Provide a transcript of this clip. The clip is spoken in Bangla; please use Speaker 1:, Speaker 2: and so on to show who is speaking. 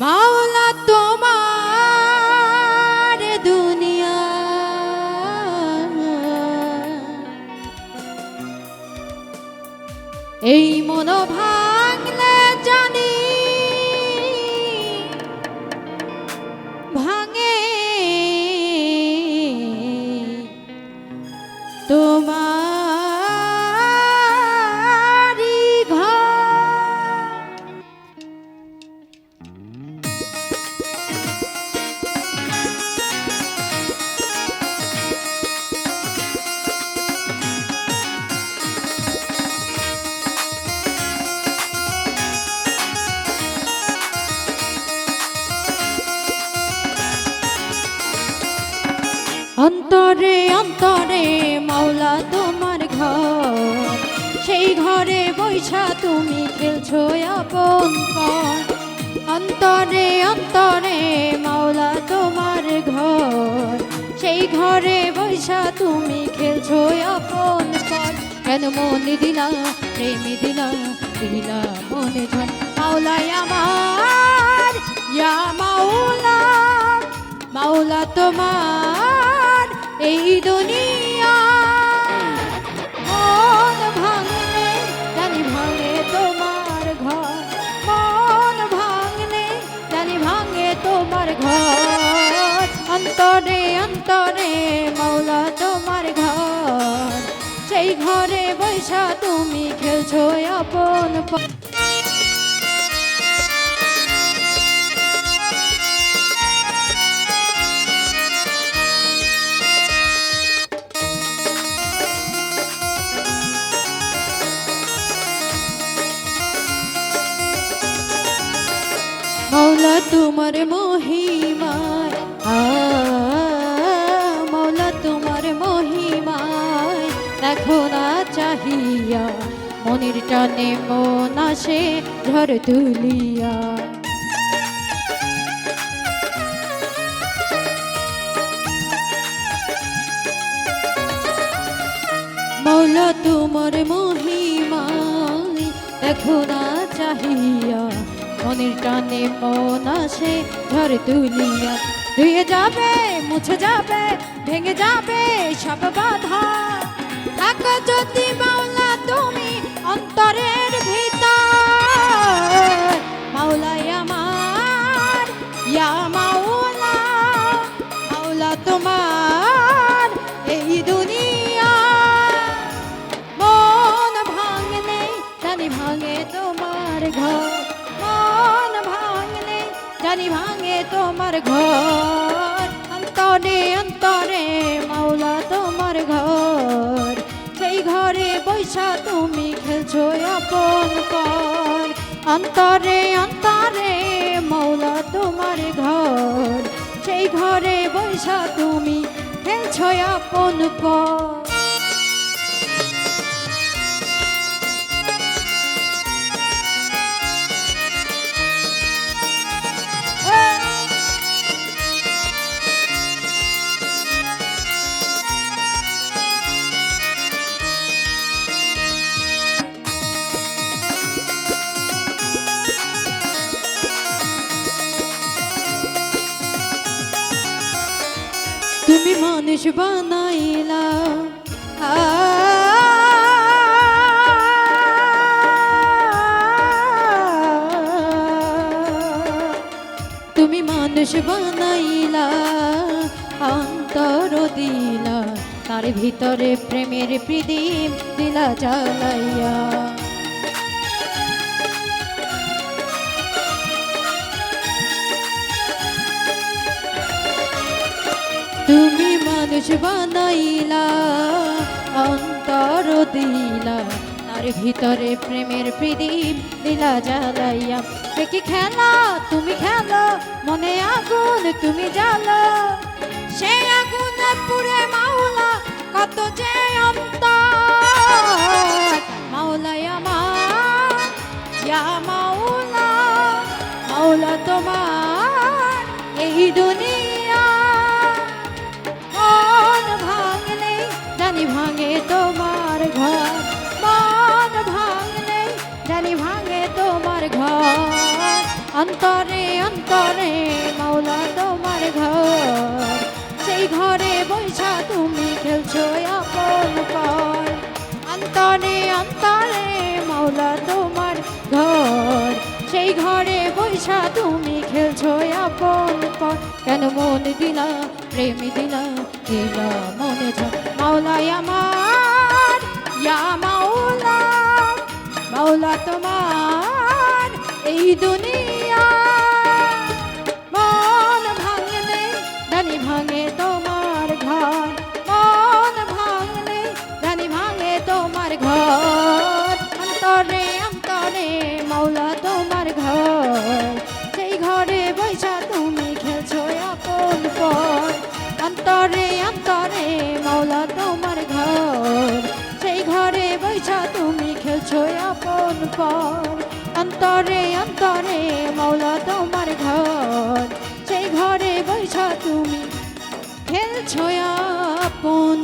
Speaker 1: மாவ অন্তরে অন্তরে মাওলা তোমার ঘর। সেই ঘরে বৈশা তুমি খেলছো আপন অন্তরে অন্তরে মাওলা তোমার ঘর। সেই ঘরে বৈশা তুমি খেলছো আপন কেন মনে দিলা, প্রেমে দিলা দিলা মনে ধন। মাওলাই আমার, ইয়া মাওলা। মাওলা তোমার এই দুনিয়া। মন ভাঙলে জানি ভাঙে তোমার ঘর। মন ভাঙলে জানি ভাঙে তোমার ঘর। অন্তরে অন্তরে মাওলা তোমার ঘর। সেই ঘরে বৈশা তুমি খেলছো আপন মৌলা তোমার মহিমায় মৌলা তোমার মহিমায় দেখো না চাহিয়া, মনির টানে মন আসে ঝড় তুলিয়া। মৌলা তোমার মহিমায় দেখো না চাহিয়া মনের টানে মন আসে, ঝড় তুলিয়া ধুয়ে যাবে, মুছে যাবে, ভেঙে যাবে সব বাধা। থাকো যদি মাওলা তুমি অন্তরের ভিতর, মাওলাই আমার, ইয়া মাওলা মাওলা তোমার এই দুনিয়া। মন ভাঙলে জানি ভাঙে তোমার ঘর। জানি ভাঙে তোমার ঘর। অন্তরে অন্তরে মাওলা তোমার ঘর। সেই ঘরে বৈশা তুমি খেলছো আপন পর। অন্তরে অন্তরে মাওলা তোমার ঘর। সেই ঘরে বৈশা তুমি খেলছো আপন পর। তুমি মানুষ বানাইলা। তুমি মানুষ বানাইলা অন্তর দিলা তার ভিতরে প্রেমের প্রদীপ দিলা জ্বালাইয়া। তুমি মানুষ বানাইলা, অন্তর দিলা। তার ভিতরে প্রেমের প্রদীপ দিলা জ্বালাইয়া। দেখি খেলা? তুমি খেলো, মনে আগুন তুমি জ্বালো। সে আগুন পুরে মাওলা, কত যে মাওলাই আমার, ইয়া মাওলা মাওলা তোমার। এই দুনিয়া জানি ভাঙে তোমার ঘর, মন ভাঙলে জানি ভাঙে তোমার ঘর। অন্তরে অন্তরে মাওলা তোমার ঘর। সেই ঘরে বৈশা তুমি খেলছো আপন পর, অন্তরে অন্তরে মাওলা তোমার ঘর। সেই ঘরে বৈশা তুমি খেলছো আপন দিলা? প্রেম দিলা? দিলা মনে ঝড় মাওলাই আমার ইয়া মাওলা মাওলা তোমার এই দুনিয়া পর অন্তরে অন্তরে মৌলা তোমার ঘর। সেই ঘরে বৈশা তুমি খেলছো আপন